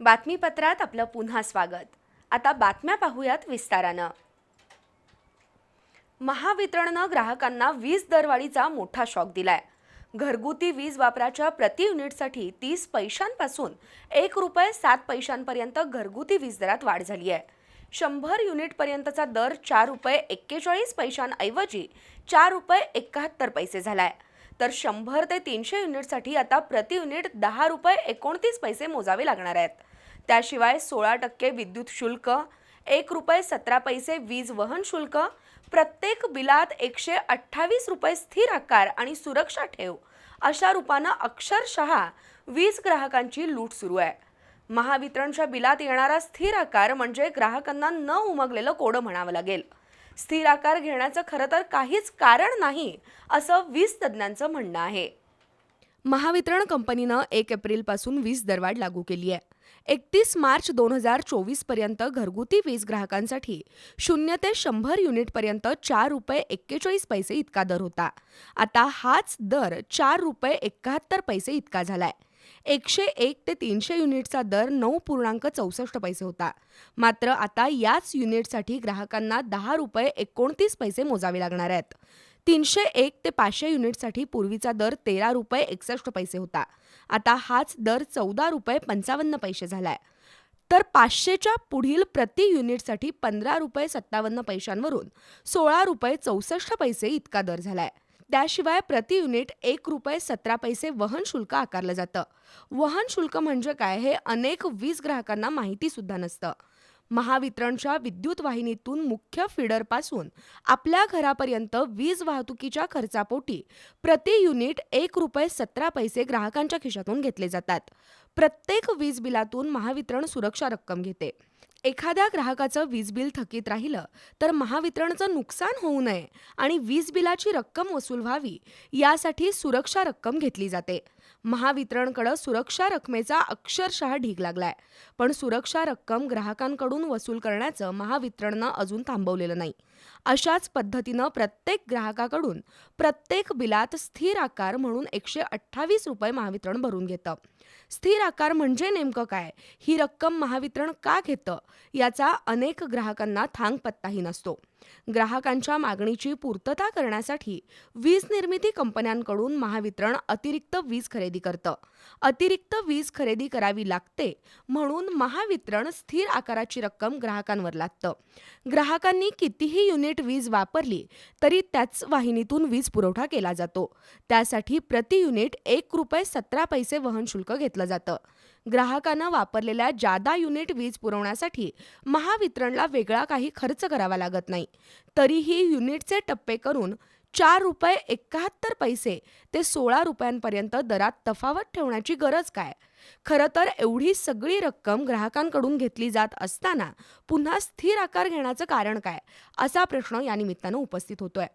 बातमीपत्रात आपलं पुन्हा स्वागत. आता बातम्या पाहूयात विस्तारानं. महावितरणनं ग्राहकांना वीज दरवाढीचा मोठा शॉक दिलाय. घरगुती वीज वापराच्या प्रति युनिटसाठी तीस पैशांपासून एक रुपये सात पैशांपर्यंत घरगुती वीज दरात वाढ झाली आहे. शंभर युनिटपर्यंतचा दर चार रुपये एक्केचाळीस पैशांऐवजी चार रुपये एकाहत्तर पैसे झाला आहे तर शंभर ते तीनशे युनिटसाठी आता प्रति युनिट दहा रुपये एकोणतीस पैसे मोजावे लागणार आहेत. त्याशिवाय सोळा टक्के विद्युत शुल्क एक रुपये सतरा पैसे वीज वहन शुल्क प्रत्येक बिलात एकशे अठ्ठावीस रुपये स्थिर आकार आणि सुरक्षा ठेव अशा रूपानं अक्षरशः वीज ग्राहकांची लूट सुरू आहे. महावितरणच्या बिलात येणारा स्थिर आकार म्हणजे ग्राहकांना न उमगलेलं कोडं म्हणावं लागेल. स्थिर आकार घेण्याचं खरं तर काहीच कारण नाही असं वीज तज्ज्ञांचं म्हणणं आहे. महावितरण कंपनीनं एक एप्रिलपासून वीज दरवाढ लागू केली आहे. एकतीस मार्च दोन हजार चोवीसपर्यंत घरगुती वीज ग्राहकांसाठी शून्य ते शंभर युनिटपर्यंत चार रुपये एक्केचाळीस पैसे इतका दर होता. आता हाच दर चार रुपये एकाहत्तर पैसे इतका झालाय. एकशे एक ते तीनशे युनिटचा दर नऊ पूर्णांक चौसष्ट पैसे होता. मात्र आता याच युनिटसाठी ग्राहकांना दहा रुपये एकोणतीस पैसे मोजावे लागणार आहेत. तीनशे एक ते पाचशे युनिटसाठी पूर्वीचा दर तेरा रुपये एकसष्ट पैसे होता. आता हाच दर चौदा रुपये पंचावन्न पैसे झालाय. तर पाचशेच्या पुढील प्रति युनिटसाठी पंधरा रुपये सत्तावन्न पैशांवरून सोळा रुपये चौसष्ट पैसे इतका दर झालाय. त्याशिवाय प्रति युनिट एक रुपये सतरा पैसे वहन शुल्क आकारलं जातं. वहन शुल्क म्हणजे काय हे अनेक वीज ग्राहकांना माहिती सुद्धा नसतं. महावितरणच्या विद्युत वाहिनीतून मुख्य फीडरपासून आपल्या घरापर्यंत वीज वाहतुकीच्या खर्चापोटी प्रति युनिट एक रुपये सतरा पैसे ग्राहकांच्या खिशातून घेतले जातात. प्रत्येक वीज बिलातून महावितरण सुरक्षा रक्कम घेते. एखाद्या ग्राहकाचं वीज बिल थकीत राहिलं तर महावितरणचं नुकसान होऊ नये आणि वीज बिलाची रक्कम वसूल व्हावी यासाठी सुरक्षा रक्कम घेतली जाते. महावितरणकडं सुरक्षा रकमेचा अक्षरशः ढीग लागलाय. पण सुरक्षा रक्कम ग्राहकांकडून वसूल करण्याचं महावितरणनं अजून थांबवलेलं नाही. अशाच पद्धतीनं प्रत्येक ग्राहकाकडून प्रत्येक बिलात स्थिर आकार म्हणून एकशे अठ्ठावीस रुपये महावितरण भरून घेतं. स्थिर आकार म्हणजे नेमकं काय? ही रक्कम महावितरण का घेतं? याचा अनेक ग्राहकांना थांग पत्ताही नसतो. ग्राहकांच्या मागणीची पूर्तता करण्यासाठी वीज निर्मिती कंपन्यांकडून महावितरण अतिरिक्त वीज खरेदी करतं. अतिरिक्त वीज खरेदी करावी लागते म्हणून महावितरण स्थिर आकाराची रक्कम ग्राहकांवर लादतं. ग्राहकांनी कितीही युनिट वीज वापरली तरी त्याच वाहिनीतून वीज पुरवठा केला जातो. त्यासाठी प्रति युनिट एक रुपये सतरा पैसे वहन शुल्क घेतलं जातं. ग्राहकानं वापरलेल्या जादा युनिट वीज पुरवण्यासाठी महावितरणला वेगळा काही खर्च करावा लागत नाही. तरीही युनिटचे टप्पे करून चार रुपये एकाहत्तर पैसे ते सोळा रुपयांपर्यंत दरात तफावत ठेवण्याची गरज काय? खरं तर एवढी सगळी रक्कम ग्राहकांकडून घेतली जात असताना पुन्हा स्थिर आकार घेण्याचं कारण काय? असा प्रश्न या निमित्तानं उपस्थित होतोय.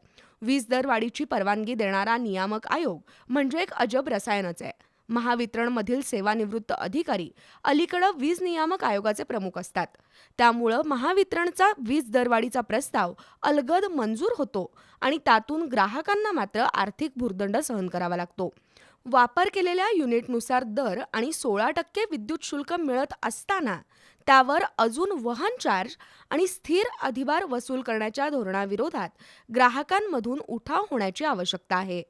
वीज दरवाढीची परवानगी देणारा नियामक आयोग म्हणजे एक अजब रसायनच आहे. महावितरणमधील सेवानिवृत्त अधिकारी अलीकडं वीज नियामक आयोगाचे प्रमुख असतात. त्यामुळं महावितरणचा वीज दरवाढीचा प्रस्ताव अलगद मंजूर होतो आणि त्यातून ग्राहकांना मात्र आर्थिक भुर्दंड सहन करावा लागतो. वापर केलेल्या युनिटनुसार दर आणि सोळा टक्के विद्युत शुल्क मिळत असताना त्यावर अजून वहन चार्ज आणि स्थिर अधिभार वसूल करण्याच्या धोरणाविरोधात ग्राहकांमधून उठाव होण्याची आवश्यकता आहे.